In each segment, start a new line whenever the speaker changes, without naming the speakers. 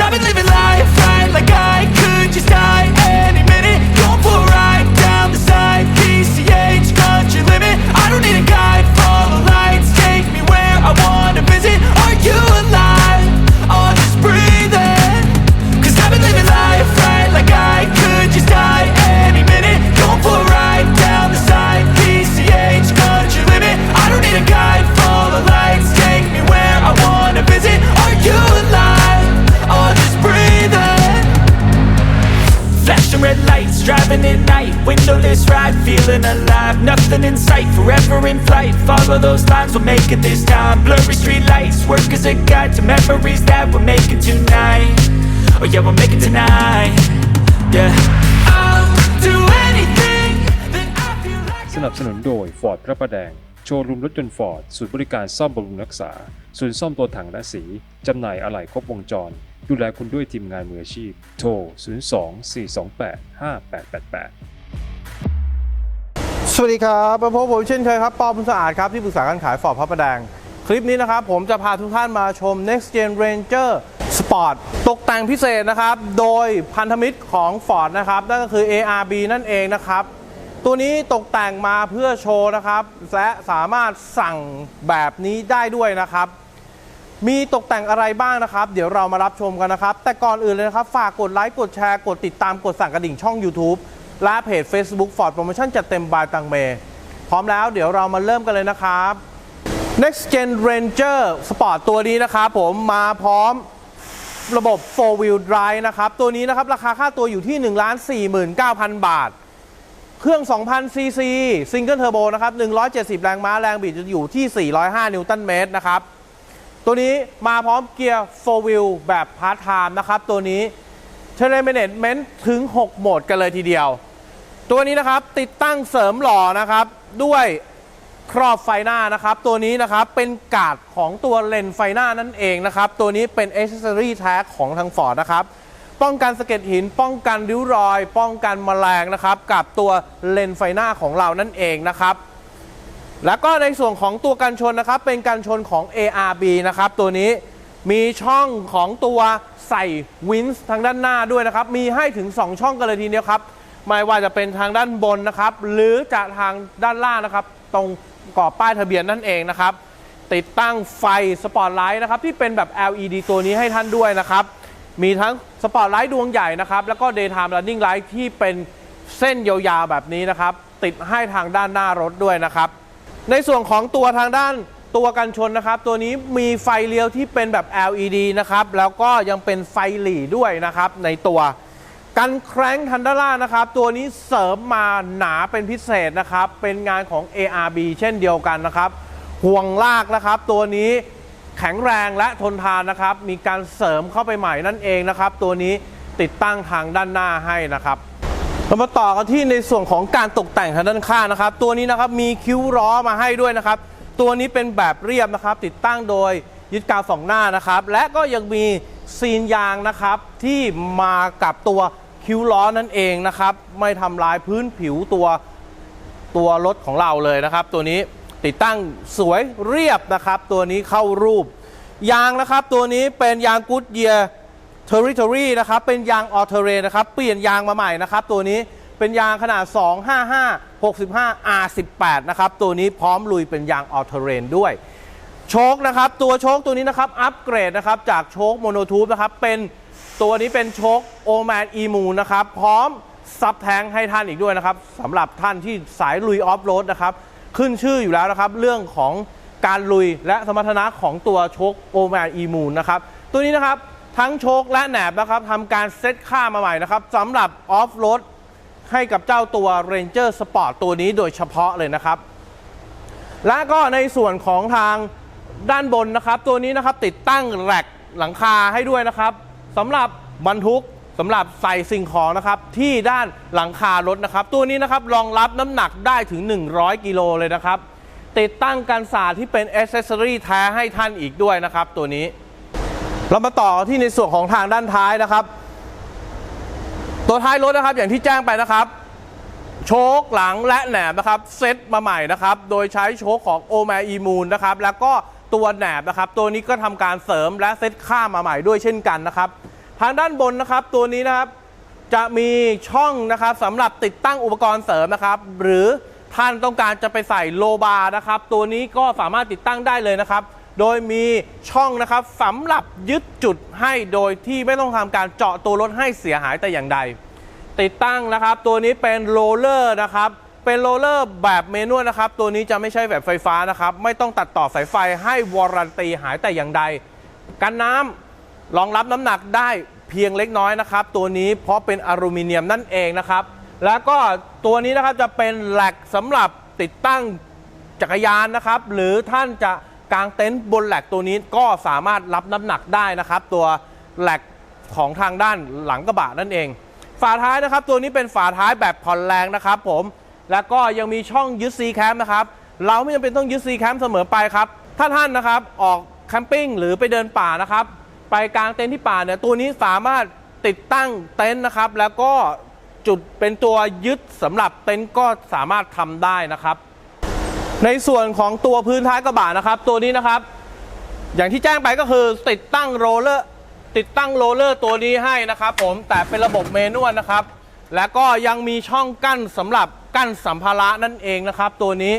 I've been living life right like I could just die any minute forever in flight Follow those lines, we'll make it this time Blurry street lights, work as a guide To memories that we're making tonight Oh yeah, we'll make it tonight Yeah I'll do anything that I feel like
สนับสนุนโดย Ford พระประแดง โชว์รูมรถยนต์ฟอร์ดศูนย์บริการซ่อมบำรุงรักษา ศูนย์ซ่อมตัวถังและสี จำหน่ายอะไหล่ครบวงจร ดูแลคุณด้วยทีมงานมืออาชีพ โทร 02-428-5888
วัสดีครับมาพบผมเช่นเคยครับปอบุญสะอาดครับ ที่ปรึกษาการขายฟอร์ดพระประแดง คลิปนี้นะครับ ผมจะพาทุกท่านมาชม Next Gen Ranger Sport ตกแต่งพิเศษนะครับ โดยพันธมิตรของ Ford นะครับ นั่นก็คือ ARB นั่นเองนะครับ ตัวนี้ตกแต่งมาเพื่อโชว์นะครับ และสามารถสั่งแบบนี้ได้ด้วยนะครับ มีตกแต่งอะไรบ้างนะครับ เดี๋ยวเรามารับชมกันนะครับ แต่ก่อนอื่นเลยนะครับ ฝากกดไลค์กดแชร์กดติดตามกดสั่งกระดิ่งช่อง YouTube และเพจ Facebook Ford Promotion จัดเต็มบายตังเม พร้อมแล้วเดี๋ยวเรามาเริ่มกันเลยนะครับ Next Gen Ranger Sport ตัวนี้นะครับผมมาพร้อมระบบ 4 Wheel Drive นะครับ ตัวนี้นะครับ ราคาค่าตัวอยู่ที่ 1 4 9 0 0 0 บาท เครื่อง 2,000 ซีซีซิงเกิลเทอร์โบนะครับ 170 แรงม้าแรงบิดจะอยู่ที่ 405 นิวตันเมตรนะครับ ตัวนี้มาพร้อมเกียร์ 4 wheel แบบพาร์ทไทม์นะครับ ตัวนี้ t e r m a n a g e m e n t ถึง 6 โหมดกันเลยทีเดียว ตัวนี้นะครับติดตั้งเสริมหล่อนะครับ ด้วยครอบไฟหน้านะครับ ตัวนี้นะครับเป็นกาดของตัวเลนไฟหน้านั่นเองนะครับ ตัวนี้เป็น a อ c e s s o r y แท้ของทางฟอร์ดนะครับ ป้องกันสะเก็ดหิน ป้องกันริ้วรอย ป้องกันแมลงนะครับ กับตัวเลนไฟหน้าของเรานั่นเองนะครับ แล้วก็ในส่วนของตัวกันชนนะครับ เป็นกันชนของ ARB นะครับ ตัวนี้มีช่องของตัวใส่วินส์ทางด้านหน้าด้วยนะครับ มีให้ถึง 2 ช่องกันเลยทีเดียวครับ ไม่ว่าจะเป็นทางด้านบนนะครับ หรือจะทางด้านล่างนะครับ ตรงกรอบป้ายทะเบียนนั่นเองนะครับ ติดตั้งไฟสปอตไลท์นะครับ ที่เป็นแบบ LED ตัวนี้ให้ท่านด้วยนะครับ มีทั้งสปอตไลท์ดวงใหญ่นะครับ แล้วก็ daytime running light ที่เป็นเส้นยาวๆแบบนี้นะครับ ติดให้ทางด้านหน้ารถด้วยนะครับ ในส่วนของตัวทางด้านตัวกันชนนะครับ ตัวนี้มีไฟเลี้ยวที่เป็นแบบ LED นะครับ แล้วก็ยังเป็นไฟหลีด้วยนะครับในตัว กันแคร้งทันดาร่านะครับ ตัวนี้เสริมมาหนาเป็นพิเศษนะครับ เป็นงานของ ARB เช่นเดียวกันนะครับห่วงลากนะครับ ตัวนี้แข็งแรงและทนทานนะครับ มีการเสริมเข้าไปใหม่นั่นเองนะครับ ตัวนี้ติดตั้งทางด้านหน้าให้นะครับเรามาต่อกันที่ในส่วนของการตกแต่งทางด้านข้างนะครับ ตัวนี้นะครับมีคิ้วล้อมาให้ด้วยนะครับ ตัวนี้เป็นแบบเรียบนะครับ ติดตั้งโดยยึดกาวสองหน้านะครับ และก็ยังมีซีนยางนะครับที่มากับตัว คิ้วล้อนั่นเองนะครับ ไม่ทำลายพื้นผิวตัวตัวรถของเราเลยนะครับ ตัวนี้ติดตั้งสวยเรียบนะครับ ตัวนี้เข้ารูป ยางนะครับตัวนี้เป็นยางกูดเยีย Territory นะครับเป็นยางออเทเรนนะครับ เปลี่ยนยางมาใหม่นะครับ ตัวนี้เป็นยางขนาด 255 65 R18 นะครับตัวนี้พร้อมลุยเป็นยางออเทเรนด้วยโชคนะครับ ตัวโชคตัวนี้นะครับอัปเกรดนะครับจากโชคโมโนทูบนะครับเป็น ตัวนี้เป็นโชคโอแมนอีมูนะครับ พร้อมซับแทงให้ท่านอีกด้วยนะครับสำหรับท่านที่สายลุยออฟโรดนะครับ ขึ้นชื่ออยู่แล้วนะครับ เรื่องของการลุยและสมรรถนะของตัวโชคโอแมนอีมูนนะครับ ตัวนี้นะครับทั้งโชคและแหนบนะครับทำการเซตค่ามาใหม่นะครับสำหรับออฟโรดให้กับเจ้าตัว Ranger Sport ตัวนี้โดยเฉพาะเลยนะครับ และก็ในส่วนของทางด้านบนนะครับ ตัวนี้นะครับติดตั้งแร็กหลังคาให้ด้วยนะครับ สำหรับบรรทุกสำหรับใส่สิ่งของนะครับที่ด้านหลังคารถนะครับ ตัวนี้นะครับรองรับน้ำหนักได้ถึง 100 กิโลเลยนะครับ ติดตั้งกันสาดที่เป็นอ c เซสซอรีแท้ให้ท่านอีกด้วยนะครับ ตัวนี้ เรามาต่อที่ในส่วนของทางด้านท้ายนะครับ ตัวท้ายรถนะครับอย่างที่แจ้งไปนะครับ โชคหลังและแหนบนะครับเซตมาใหม่นะครับ โดยใช้โชคของโอแมอีมูนนะครับแล้วก็ ตัวแหนบนะครับ ตัวนี้ก็ทำการเสริมและเซตค่ามาใหม่ด้วยเช่นกันนะครับ ทางด้านบนนะครับ ตัวนี้นะครับจะมีช่องนะครับสำหรับติดตั้งอุปกรณ์เสริมนะครับ หรือท่านต้องการจะไปใส่โลบาร์นะครับ ตัวนี้ก็สามารถติดตั้งได้เลยนะครับ โดยมีช่องนะครับสำหรับยึดจุดให้โดยที่ไม่ต้องทำการเจาะตัวรถให้เสียหายแต่อย่างใด ติดตั้งนะครับ ตัวนี้เป็นโรลเลอร์นะครับ เป็นโรลเลอร์แบบเมนวลนะครับ ตัวนี้จะไม่ใช่แบบไฟฟ้านะครับ ไม่ต้องตัดต่อสายไฟให้วอรันตีหายแต่อย่างใด กันน้ำรองรับน้ำหนักได้เพียงเล็กน้อยนะครับ ตัวนี้เพราะเป็นอลูมิเนียมนั่นเองนะครับ แล้วก็ตัวนี้นะครับจะเป็นแหลกสำหรับติดตั้งจักรยานนะครับ หรือท่านจะกางเต็นท์บนแหลกตัวนี้ก็สามารถรับน้ำหนักได้นะครับ ตัวแหลกของทางด้านหลังกระบะนั่นเอง ฝาท้ายนะครับ ตัวนี้เป็นฝาท้ายแบบผ่อนแรงนะครับ ผม แล้วก็ยังมีช่องยึดซีแคมนะครับ เราไม่จำเป็นต้องยึดซีแคมเสมอไปครับ ถ้าท่านนะครับออกแคมปิ้งหรือไปเดินป่านะครับ ไปกลางเต็นท์ที่ป่าเนี่ยตัวนี้สามารถติดตั้งเต็นท์นะครับ แล้วก็จุดเป็นตัวยึดสำหรับเต็นท์ก็สามารถทำได้นะครับ ในส่วนของตัวพื้นท้ายกระบะนะครับ ตัวนี้นะครับ อย่างที่แจ้งไปก็คือติดตั้งโรลเลอร์ติดตั้งโรลเลอร์ตัวนี้ให้นะครับ ผมแต่เป็นระบบเมนวลนะครับ แล้วก็ยังมีช่องกั้นสำหรับ กั้นสัมภาระนั่นเองนะครับ ตัวนี้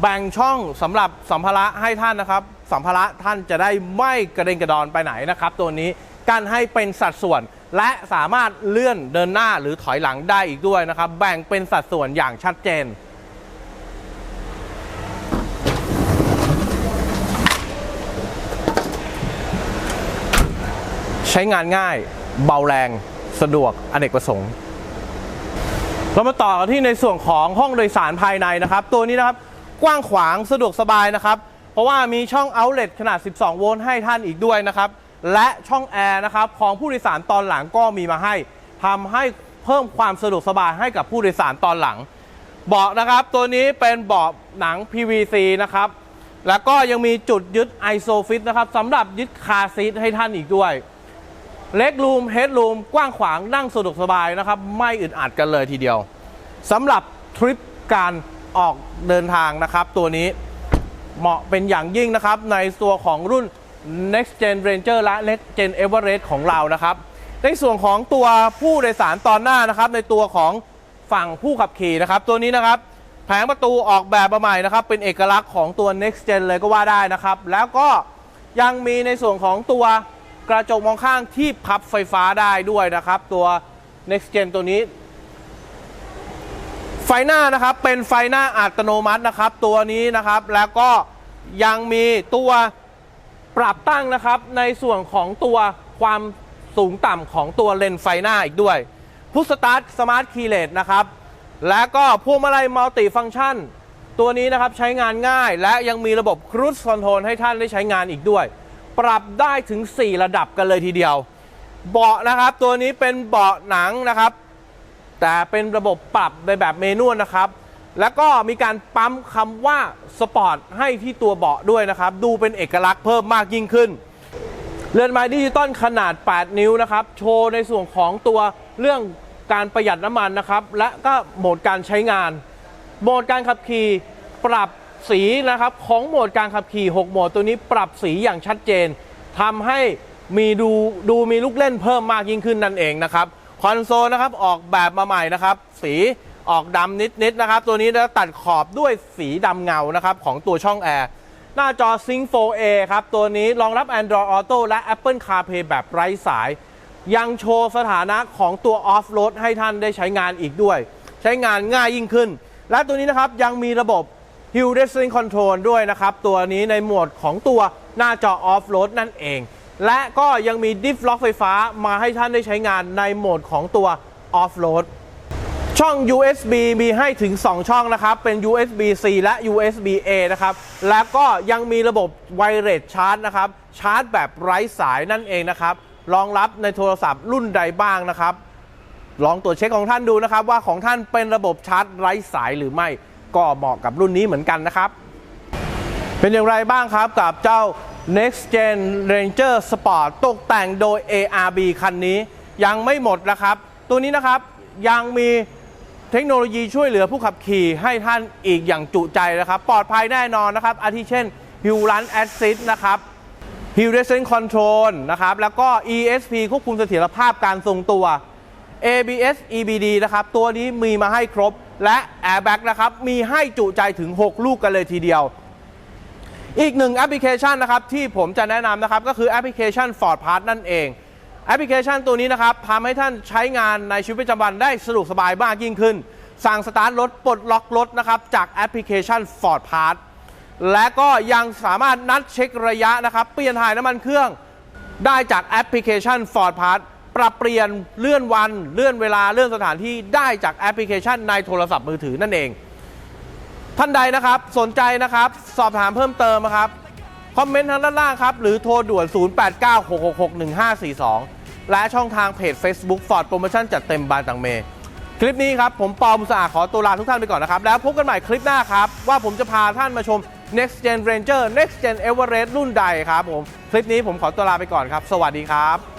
แบ่งช่องสำหรับสัมภาระให้ท่านนะครับ สัมภาระท่านจะได้ไม่กระเด็นกระดอนไปไหนนะครับ ตัวนี้กั้นให้เป็นสัดส่วน และสามารถเลื่อนเดินหน้าหรือถอยหลังได้อีกด้วยนะครับ แบ่งเป็นสัดส่วนอย่างชัดเจนใช้งานง่าย เบาแรง สะดวก อเนกประสงค์ เรามาต่อกันที่ในส่วนของห้องโดยสารภายในนะครับ ตัวนี้นะครับกว้างขวางสะดวกสบายนะครับ เพราะว่ามีช่องเอาท์เล t ขนาด 12 โวลต์ให้ท่านอีกด้วยนะครับ และช่องแอร์นะครับของผู้โดยสารตอนหลังก็มีมาให้ทำให้เพิ่มความสะดวกสบายให้กับผู้โดยสารตอนหลัง เบาะนะครับ ตัวนี้เป็นเบาะหนัง PVC นะครับ แล้วก็ยังมีจุดยึด ISOFIX นะครับสำหรับยึดคาซีทให้ท่านอีกด้วย เล็กรูมเฮดรูมกว้างขวางนั่งสะดวกสบายนะครับ ไม่อึดอัดกันเลยทีเดียวสำหรับทริปการออกเดินทางนะครับ ตัวนี้เหมาะเป็นอย่างยิ่งนะครับ ในตัวของรุ่น Next Gen Ranger และ Next Gen Everest ของเรานะครับ ในส่วนของตัวผู้โดยสารตอนหน้านะครับ ในตัวของฝั่งผู้ขับขี่นะครับ ตัวนี้นะครับ แผงประตูออกแบบมาใหม่นะครับ เป็นเอกลักษณ์ของตัว Next Gen เลยก็ว่าได้นะครับ แล้วก็ยังมีในส่วนของตัว กระจกมองข้างที่พับไฟฟ้าได้ด้วยนะครับ ตัว Next Gen ตัวนี้ ไฟหน้านะครับเป็นไฟหน้าอัตโนมัตินะครับ ตัวนี้นะครับแล้วก็ยังมีตัวปรับตั้งนะครับในส่วนของตัวความสูงต่ำของตัวเลนส์ไฟหน้าอีกด้วยพุชสตาร์ทสมาร์ทคีเลสนะครับ แล้วก็พวงมาลัยมัลติฟัง c t ชัน ตัวนี้นะครับใช้งานง่าย และยังมีระบบครู e คอนโทรลให้ท่านได้ใช้งานอีกด้วย ปรับได้ถึง 4 ระดับกันเลยทีเดียว เบาะนะครับ ตัวนี้เป็นเบาะหนังนะครับ แต่เป็นระบบปรับในแบบเมนวลนะครับ แล้วก็มีการปั๊มคำว่าสปอร์ตให้ที่ตัวเบาะด้วยนะครับ ดูเป็นเอกลักษณ์เพิ่มมากยิ่งขึ้น เรือนไม้ดิจิตอลขนาด 8 นิ้วนะครับ โชว์ในส่วนของตัวเรื่องการประหยัดน้ำมันนะครับ และก็โหมดการใช้งาน โหมดการขับขี่ปรับ สีนะครับของโหมดการขับขี่6โหมดตัวนี้ปรับสีอย่างชัดเจนทำให้มีดูดูมีลูกเล่นเพิ่มมากยิ่งขึ้นนั่นเองนะครับคอนโซลนะครับออกแบบมาใหม่นะครับ สีออกดำนิดๆนะครับ ตัวนี้จะตัดขอบด้วยสีดำเงานะครับของตัวช่องแอร์หน้าจอ Sync 4A ครับ ตัวนี้รองรับ Android Auto และ Apple CarPlay แบบไร้สาย ยังโชว์สถานะของตัว Off Road ให้ท่านได้ใช้งานอีกด้วย ใช้งานง่ายยิ่งขึ้น และตัวนี้นะครับยังมีระบบ Hill Descent Control ด้วยนะครับ ตัวนี้ในโหมดของตัวหน้าจอ Off Road นั่นเอง และก็ยังมี Diff Lock ไฟฟ้ามาให้ท่านได้ใช้งานในโหมดของตัว Off Road ช่อง USB มีให้ถึง 2 ช่องนะครับ เป็น USB C และ USB A นะครับ แล้วก็ยังมีระบบไวเลสชาร์จนะครับ ชาร์จแบบไร้สายนั่นเองนะครับ รองรับในโทรศัพท์รุ่นใดบ้างนะครับ ลองตรวจเช็คของท่านดูนะครับ ว่าของท่านเป็นระบบชาร์จไร้สายหรือไม่ ก็เหมาะกับรุ่นนี้เหมือนกันนะครับ เป็นอย่างไรบ้างครับกับเจ้า Next Gen Ranger Sport ตกแต่งโดย ARB คันนี้ยังไม่หมดนะครับ ตัวนี้นะครับยังมีเทคโนโลยีช่วยเหลือผู้ขับขี่ให้ท่านอีกอย่างจุใจนะครับ ปลอดภัยแน่นอนนะครับ อาทิเช่น Hill Run Assist นะครับ Hill Descent Control นะครับ แล้วก็ ESP ควบคุมเสถียรภาพการทรงตัว ABS EBD นะครับ ตัวนี้มีมาให้ครบ และ Airbag นะครับมีให้จุใจถึง 6 ลูกกันเลยทีเดียว อีกหนึ่งแอปพลิเคชันนะครับที่ผมจะแนะนำนะครับก็คือแอปพลิเคชัน Ford Pass นั่นเองแอปพลิเคชันตัวนี้นะครับทำให้ท่านใช้งานในชีวิตประจำวันได้สะดวกสบายมากยิ่งขึ้น สั่งสตาร์ทรถปลดล็อกรถนะครับจากแอปพลิเคชัน Ford Pass และก็ยังสามารถนัดเช็คระยะนะครับ เปลี่ยนถ่ายน้ำมันเครื่องได้จากแอปพลิเคชัน Ford Pass ปรับเปลี่ยนเลื่อนวันเลื่อนเวลาเลื่อนสถานที่ได้จากแอปพลิเคชันในโทรศัพท์มือถือนั่นเอง ท่านใดนะครับสนใจนะครับ สอบถามเพิ่มเติมนะครับ คอมเมนต์ทางด้านล่างครับ หรือโทรด่วน 0896661542 และช่องทางเพจ Facebook Ford Promotion จัดเต็มบานตังเม คลิปนี้ครับ ผมปอมุสาดขอตัวลาทุกท่านไปก่อนนะครับ แล้วพบกันใหม่คลิปหน้าครับ ว่าผมจะพาท่านมาชม Next Gen Ranger Next Gen Everest รุ่นใดครับผมคลิปนี้ผมขอตัวลาไปก่อนครับ สวัสดีครับ